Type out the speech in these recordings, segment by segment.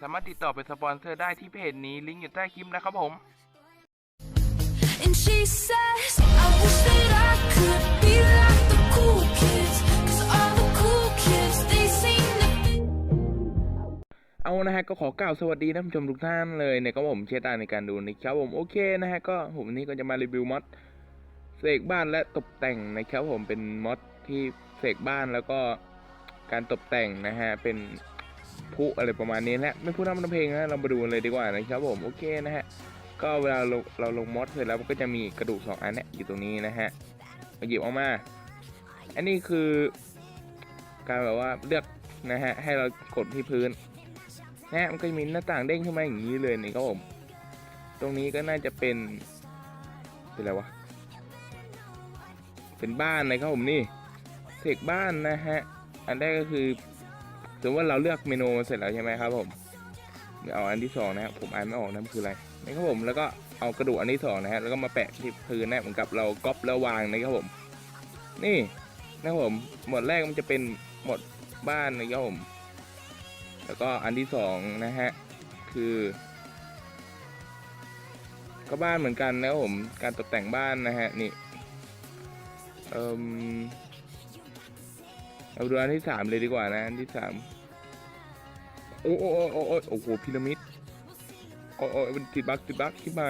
สามารถติดต่อเป็นสปอนเซอร์ได้ที่เพจนี้ลิงก์อยู่ใต้คลิปนะครับผม And she says, I wish that I could be like the cool kids. Cause all the cool kids, they seem to fit. เอานะฮะก็ขอกล่าวสวัสดีท่านผู้ชมทุกท่านเลยเนี่ยก็ผมเชตาในการดูนะครับผมโอเคนะฮะก็ผมวันนี้ก็จะมารีวิวมอดเสกบ้านและตกแต่งนะครับผมเป็นมอดที่เสกบ้านแล้วก็การตกแต่งนะฮะเป็น พลุอะไรประมาณนี้แหละไม่พูดทำทำเพลงนะเรามาดูเลยดีกว่านะครับผมโอเคนะฮะก็เวลาเราเราลงมอดเสร็จแล้วมันก็จะมีกระดูกสองอันเนี่ยอยู่ตรงนี้นะฮะมาหยิบออกมา อันนี้คือการแบบว่าเลือกนะฮะให้เรากดที่พื้นนะฮะมันก็มีหน้าต่างเด้งขึ้นมาอย่างนี้เลยนี่ครับผม ตรงนี้ก็น่าจะเป็นเป็นอะไรวะเป็นบ้านนะครับผมนี่เสกบ้านนะฮะอันแรกก็คือ สมมติว่าเราเลือกเมนูเสร็จแล้วใช่ไหมครับผมเอาอันที่สองนะฮะผมอ่านไม่ออกนะมันคืออะไรนะครับผมแล้วก็เอากระดูกอันที่สองนะฮะแล้วก็มาแปะที่พื้นนะเหมือนกับเราก๊อปแล้ววางนะครับผม นี่นะครับผมหมวดแรกมันจะเป็นหมวดบ้านนะครับผม แล้วก็อันที่สองนะฮะคือก็บ้านเหมือนกันนะครับผมการตกแต่งบ้านนะฮะนี่เอ่มเอาดูอันที่สามเลยดีกว่านะอันที่สาม โอ้โอ้โอ้โอ้โอ้โอ้โหพีระมิดโอ้โอ้มันติดบักติดบักขึ้นม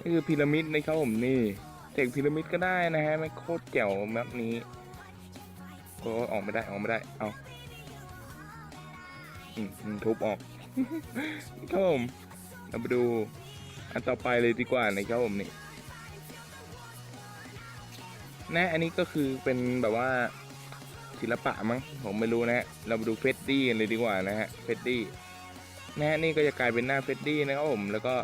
นี่คือพีระมิดนะครับผมนี่เสกพีระมิดก็ได้นะฮะไม่โคตรเจ๋วแบบนี้โอ้ออกไม่ได้ออกไม่ได้เอาอืมอืมทุบออกครับผมเราไปดูอันต่อไปเลยดีกว่านะครับผมนี่นะอันนี้ก็คือเป็นแบบว่า ศิลปะมั้งผมไม่รู้นะฮะเรามาดูเฟดดี้กันเลยดีกว่านะฮะเฟดดี้นะฮะนี่ก็จะกลายเป็นหน้าเฟดดี้นะครับผมแล้วก็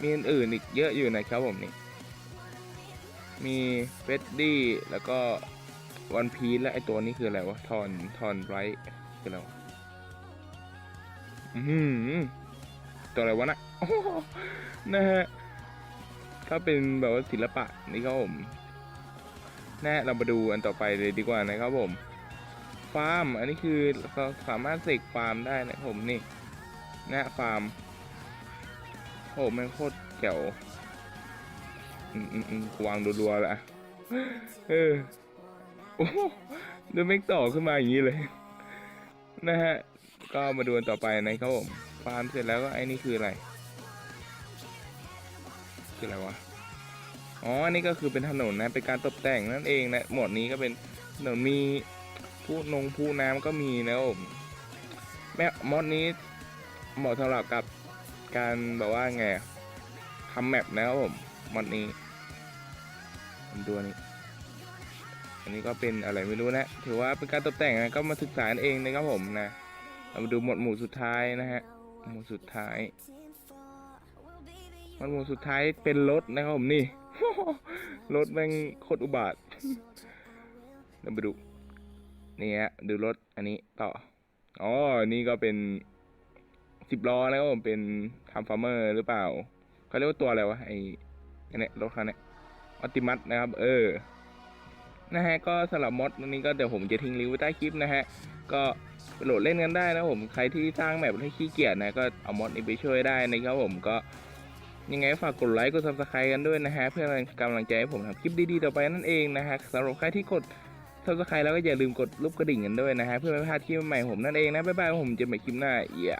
มีอื่นอีกเยอะอยู่นะครับผมนี่มีเฟดดี้แล้วก็วันพีและไอตัวนี้คืออะไรวะทอนทอนไรคืออะไรวะอืมตัวอะไรวะนะโอ้โหนะฮะถ้าเป็นแบบว่าศิลปะนี่ครับผมนะฮะเรามาดูอันต่อไปเลยดีกว่านะครับผม ฟาร์ม อันนี้คือเราสามารถเสกฟาร์มได้นะครับผมนี่นะฟาร์มโอ้แม่งโคตรเจ๋วอืมอืมอืมวางรัวๆละเออโอ้โหดูแม่ต่อขึ้นมาอย่างนี้เลย นะฮะ ก็มาดูกันต่อไปนะครับผมฟาร์มเสร็จแล้วก็ไอ้นี่คืออะไร คืออะไรวะอ๋ออันนี้ก็คือเป็นถนนนะ เป็นการตกแต่งนั่นเองนะ หมวดนี้ก็เป็นถนนมี ผู้นงผู้น้ำก็มีนะครับผมแม่มอดนี้เหมาะสำหรับกับการแบบว่าไงทำแมปนะครับผมมอดนี้ผมดูอันนี้ อันนี้ก็เป็นอะไรไม่รู้นะ ถือว่าเป็นการตกแต่งนะก็มาศึกษาเองนะครับผมนะเรามาดูหมวดหมู่สุดท้ายนะฮะหมวดสุดท้ายหมวดหมู่สุดท้ายเป็นรถนะครับผมนี่รถแม่งโคตรอุบาทเราไปดู นี่ฮะดูรถอันนี้ต่ออ๋อนี่ก็เป็นสิบล้อนะครับผมเป็นทำฟาร์เมอร์หรือเปล่าเขาเรียกว่าตัวอะไรวะไอ้เนี่ยรถคันเนี้ยออติมัสนะครับ เออนะฮะก็สำหรับมอดวันนี้ก็เดี๋ยวผมจะทิ้งลิงก์ไว้ใต้คลิปนะฮะก็ไปโหลดเล่นกันได้นะผมใครที่สร้างแมปให้ขี้เกียจนะก็เอามอดนี้ไปช่วยได้นะครับผมก็ยังไงฝากกดไลค์กดซับสไครต์กันด้วยนะฮะเพื่อเป็นกำลังใจให้ผมทำคลิปดีๆต่อไปนั่นเองนะฮะสำหรับใครที่กด ซับสไครต์แล้วก็อย่าลืมกดรูปกระดิ่งกันด้วยนะฮะเพื่อไม่พลาดคลิปใหม่ผมนั่นเองนะบ๊ายบายผมเจอใหม่คลิปหน้าเอีย